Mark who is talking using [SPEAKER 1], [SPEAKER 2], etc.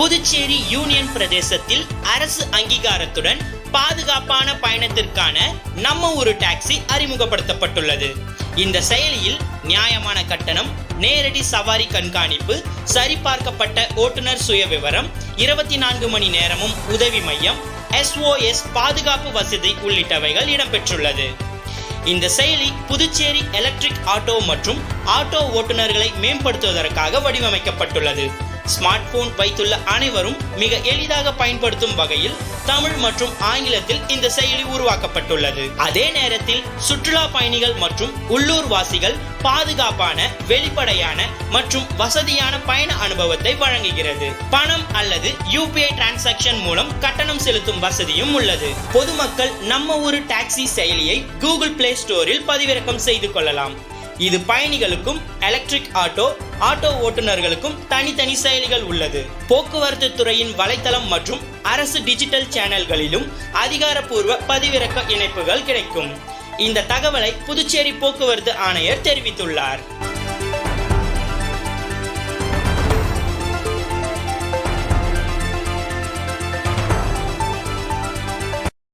[SPEAKER 1] Puducherry union பிரதேசத்தில் அரசு அங்கீகாரத்துடன் பாதுகாப்பான பயணத்திற்கான நம்ம ஒரு டாக்ஸி அறிமுகப்படுத்தப்பட்டுள்ளது. இந்த செயலியில் நியாயமான கட்டணம் நேரடி சவாரி கண்காணிப்பு சரிபார்க்கப்பட்ட ஓட்டுநர் சுயவிவரம் இருபத்தி நான்கு மணி நேரமும் உதவி மையம் எஸ்ஓஎஸ் பாதுகாப்பு வசதி உள்ளிட்டவைகள் இடம்பெற்றுள்ளது. இந்த செயலி புதுச்சேரி எலக்ட்ரிக் ஆட்டோ மற்றும் ஆட்டோ ஓட்டுநர்களை மேம்படுத்துவதற்காக வடிவமைக்கப்பட்டுள்ளது. ஸ்மார்ட் போன் வைத்துள்ள அனைவரும் மிக எளிதாக பயன்படுத்தும் வகையில் தமிழ் மற்றும் ஆங்கிலத்தில் இந்த செயலி உருவாக்கப்பட்டுள்ளது. அதே நேரத்தில் சுற்றுலா பயணிகள் மற்றும் உள்ளூர் வாசிகள் பாதுகாப்பான வெளிப்படையான மற்றும் வசதியான பயண அனுபவத்தை வழங்குகிறது. பணம் அல்லது யூபிஐ டிரான்சாக்ஷன் மூலம் கட்டணம் செலுத்தும் வசதியும் உள்ளது. பொதுமக்கள் நம்ம ஊரு டாக்ஸி செயலியை கூகுள் பிளே ஸ்டோரில் பதிவிறக்கம் செய்து கொள்ளலாம். இது பயணிகளுக்கும் எலக்ட்ரிக் ஆட்டோ ஆட்டோ ஓட்டுநர்களுக்கும் தனித்தனி செயலிகள் உள்ளது. போக்குவரத்து துறையின் வலைத்தளம் மற்றும் அரசு டிஜிட்டல் சேனல்களிலும் அதிகாரப்பூர்வ பதிவிறக்க இணைப்புகள் கிடைக்கும். இந்த தகவலை புதுச்சேரி போக்குவரத்து ஆணையர் தெரிவித்துள்ளார்.